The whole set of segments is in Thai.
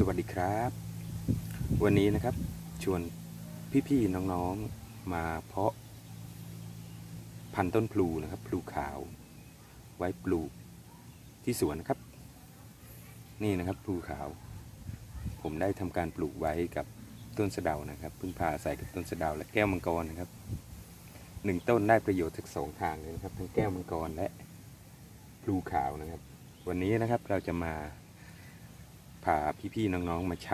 สวัสดีครับ วันนี้นะครับชวนพี่ๆน้องๆมาเพาะ พันต้นพลูนะครับพลูขาว ไว้ปลูกที่สวนนะครับ นี่นะครับพลูขาว ผมได้ทำการปลูกไว้กับต้นสะเดานะครับพึ่งพาใส่กับต้นสะเดาและแก้วมังกรนะครับหนึ่งต้นได้ประโยชน์ทั้งสองทางเลยนะครับทั้งแก้วมังกรและพลูขาวนะครับ วันนี้นะครับเราจะมาาพี่ๆน้องๆมาช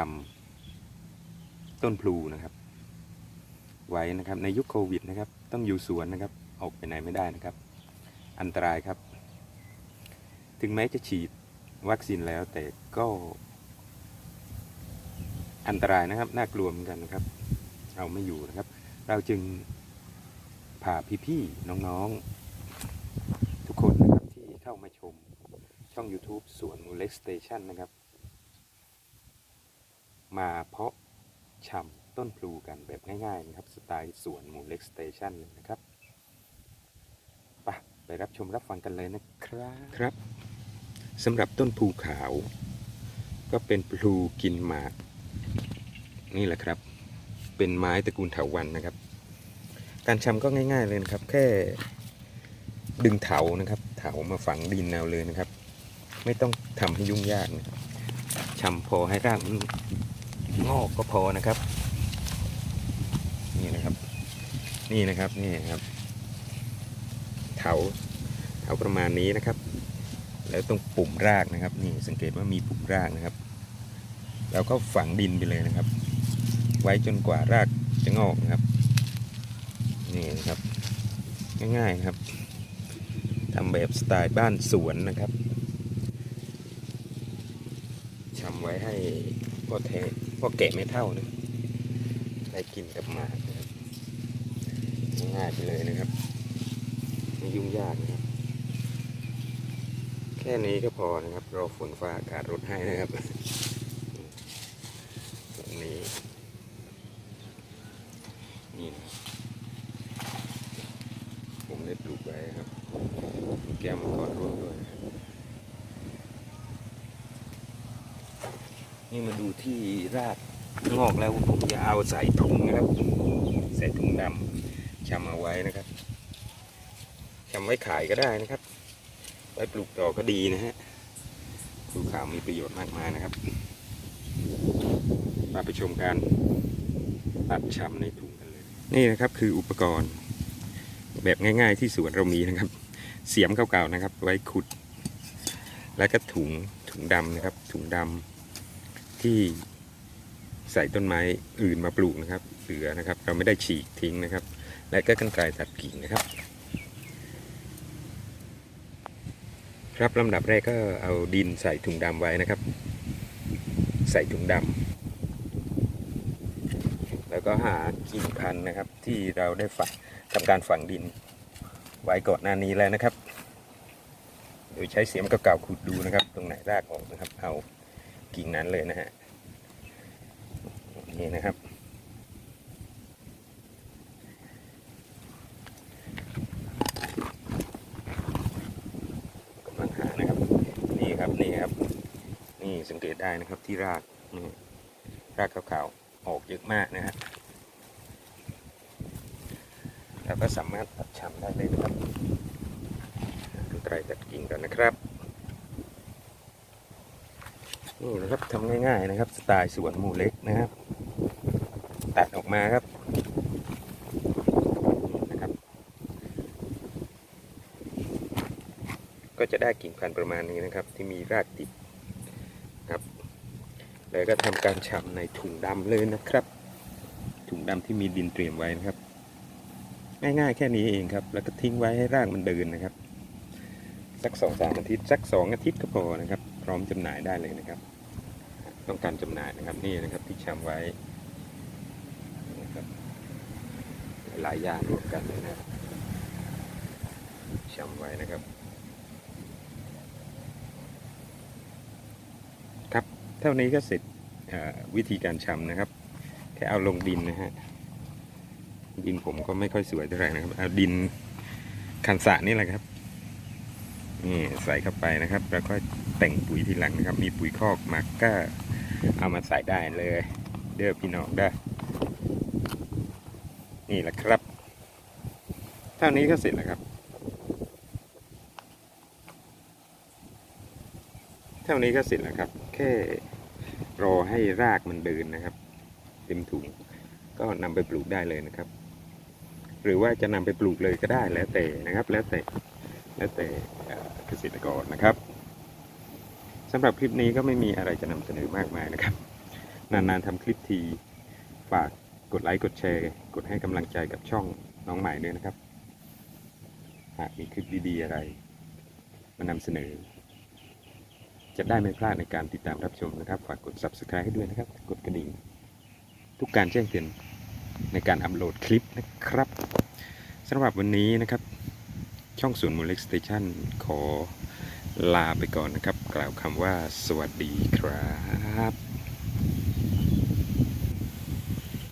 ำต้นพลูนะครับ ไว้นะครับในยุคโควิดนะครับ ต้องอยู่สวนนะครับ ออกไปไหนไม่ได้นะครับ อันตรายครับ ถึงแม้จะฉีดวัคซีนแล้วแต่ก็อันตรายนะครับ น่ากลัวเหมือนกันนะครับ เอาไม่อยู่นะครับ เราจึงพาพี่ๆน้องๆ ทุกคนนะครับที่เข้ามาชมช่อง YouTube สวนมูเล็กสเตชันนะครับ มาเพาะชำต้นพลูกันแบบง่ายๆนะครับสไตล์สวนมูเล็กสเตชันเลยนะครับไปไปรับชมรับฟังกันเลยนะครับครับสำหรับต้นพลูขาว ก็เป็นพลูกินหมาก นี่แหละครับ เป็นไม้ตระกูลเถาวันนะครับ การชำก็ง่าย ๆเลยนะครับ แค่ดึงเถานะครับ เถามาฝังดินเอาเลยนะครับ ไม่ต้องทำให้ยุ่งยากนะครับชำพอให้รากมัน งอกก็พอนะครับ นี่นะครับ นี่นะครับนี่นะครับเถาเถาประมาณนี้นะครับ แล้วตรงปุ่มรากนะครับ นี่สังเกตว่ามีปุ่มรากนะครับเราก็ฝังดินไปเลยนะครับ ไว้จนกว่ารากจะงอกนะครับ นี่นะครับ ง่ายๆนะครับทำแบบสไตล์บ้านสวนนะครับชำไว้ให้พ่อแท พ่อแกะไม่เท่านะได้กินกับมาง่ายไปเลยนะครับ ไม่ยุ่งยากนะครับ แค่นี้ก็พอนะครับ รอฝนฟ้าอากาศลดให้นะครับตรงนี้ นี่นะผมได้ปลูกไว้ครับ แก้วมังกรร่วมด้วยนะครับ นี่มาดูที่รากงอกแล้วผมจะเอาใส่ถุงนะครับ ใส่ถุงดำชำเอาไว้นะครับชำไว้ขายก็ได้นะครับ ไว้ปลูกต่อก็ดีนะฮะปลูกขาวมีประโยชน์มากมายนะครับ มาไปชมการตัดชำในถุงกันเลย นี่นะครับคืออุปกรณ์ แบบง่าย ๆ ที่สวนเรามีนะครับ เสียมเก่าๆนะครับ ไว้ขุด แล้วก็ถุงถุงดำนะครับ ถุงดำ ที่ใส่ต้นไม้อื่นมาปลูกนะครับ เหลือนะครับ เราไม่ได้ฉีกทิ้งนะครับ และก็กันไกรตัดกิ่งนะครับ ครับลำดับแรกก็เอาดินใส่ถุงดำไว้นะครับ ใส่ถุงดำแล้วก็หากิ่งพันธุ์นะครับ ที่เราได้ฝังทำการฝังดินไว้ก่อนหน้านี้แล้วนะครับ โดยใช้เสียมเก่าๆขุดดูนะครับ ตรงไหนรากออกนะครับ เอา กิ่งนั้นเลยนะฮะนี่นะครับกำลังหานะครับ นี่ครับนี่ครับ นี่สังเกตได้นะครับที่รากนี่รากขาวๆออกเยอะมากนะฮะเราก็สามารถตัดชำได้เลยนะครับกันไกรตัดกิ่งกันนะครับ นี่นะครับทำง่ายๆนะครับ สไตล์สวนหมู่เล็กนะครับ ตัดออกมาครับนะครับ ก็จะได้กิ่งพันธุ์ประมาณนี้นะครับ ที่มีรากติดครับ แล้วก็ทำการฉ่ำในถุงดำเลยนะครับ ถุงดำที่มีดินเตรียมไว้นะครับ ง่ายๆแค่นี้เองครับ แล้วก็ทิ้งไว้ให้รากมันเดินนะครับสักสองสามอาทิตย์สักสองอาทิตย์ก็พอนะครับ พร้อมจำหน่ายได้เลยนะครับ ต้องการจำหน่ายนะครับนี่นะครับที่ฉ่ำไว้นะครับหลายอย่างรวมกันนะครับฉ่ำไว้นะครับ ครับเท่านี้ก็เสร็จวิธีการชำนะครับ แค่เอาลงดินนะฮะดินผมก็ไม่ค่อยสวยเท่าไหร่นะครับเอาดินคันสระนี่แหละครับ นี่ใส่เข้าไปนะครับ แล้วก็แต่งปุ๋ยทีหลังนะครับ มีปุ๋ยคอกมาก้าเอามาใส่ได้เลย เด้อพี่น้องเด้นี่แหละครับ เท่านี้ก็เสร็จแล้วครับ เท่านี้ก็เสร็จแล้วครับ แค่รอให้รากมันเดินนะครับเต็มถุงก็นำไปปลูกได้เลยนะครับ หรือว่าจะนำไปปลูกเลยก็ได้แล้วแต่นะครับ แล้วแต่แล้วแต่ เกษตรกรนะครับสำหรับคลิปนี้ก็ไม่มีอะไรจะนำเสนอมากมายนะครับ นานๆทำคลิปทีฝากกดไลค์กดแชร์ กดให้กำลังใจกับช่องน้องใหม่ด้วยนะครับ หากมีคลิปดีๆอะไร มานำเสนอ จะได้ไม่พลาดในการติดตามรับชมนะครับ ฝากกด subscribe ให้ด้วยนะครับ กดกระดิ่ง ทุกการแจ้งเตือนในการอัปโหลดคลิปนะครับสำหรับวันนี้นะครับ ช่องศูนย์มูลเล็กสเตชันขอลาไปก่อนนะครับ กล่าวคำว่าสวัสดีครับ